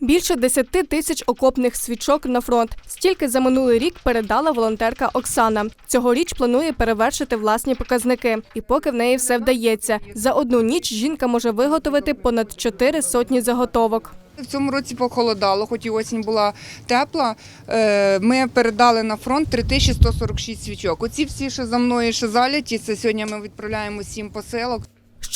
Більше 10 тисяч окопних свічок на фронт. Стільки за минулий рік передала волонтерка Оксана. Цьогоріч планує перевершити власні показники. І поки в неї все вдається. За одну ніч жінка може виготовити понад 4 сотні заготовок. В цьому році похолодало, хоч і осінь була тепла. Е, Ми передали на фронт 3146 свічок. Оці всі, що за мною, що заляті, це сьогодні ми відправляємо сім посилок.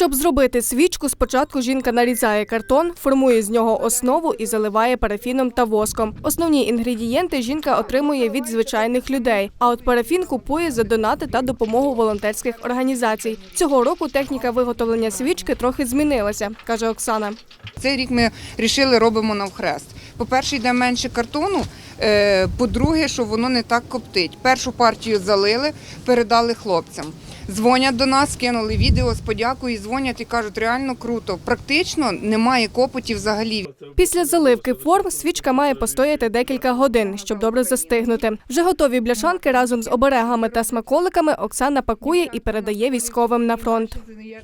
Щоб зробити свічку, спочатку жінка нарізає картон, формує з нього основу і заливає парафіном та воском. Основні інгредієнти жінка отримує від звичайних людей. А от парафін купує за донати та допомогу волонтерських організацій. Цього року техніка виготовлення свічки трохи змінилася, каже Оксана. Цей рік ми вирішили робимо навхрест. По-перше, йде менше картону. е, По-друге, що воно не так коптить. Першу партію залили, передали хлопцям. Дзвонять до нас, кинули відео з подякою, дзвонять і кажуть, реально круто. Практично немає копотів взагалі. Після заливки форм свічка має постояти декілька годин, щоб добре застигнути. Вже готові бляшанки разом з оберегами та смаколиками Оксана пакує і передає військовим на фронт.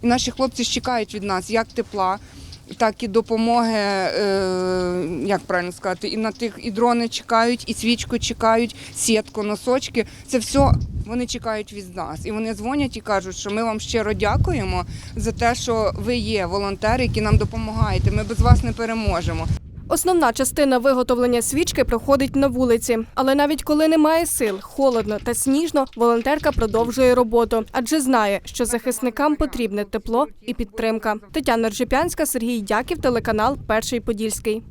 Наші хлопці чекають від нас як тепла, так і допомоги, е, як правильно сказати, і на тих і дрони чекають, і свічку чекають, сітку, носочки. Це все вони чекають від нас. І вони дзвонять і кажуть, що ми вам щиро дякуємо за те, що ви є волонтери, які нам допомагаєте. Ми без вас не переможемо. Основна частина виготовлення свічки проходить на вулиці, але навіть коли немає сил, холодно та сніжно, волонтерка продовжує роботу, адже знає, що захисникам потрібне тепло і підтримка. Тетяна Ржепянська, Сергій Дяків, телеканал Перший Подільський.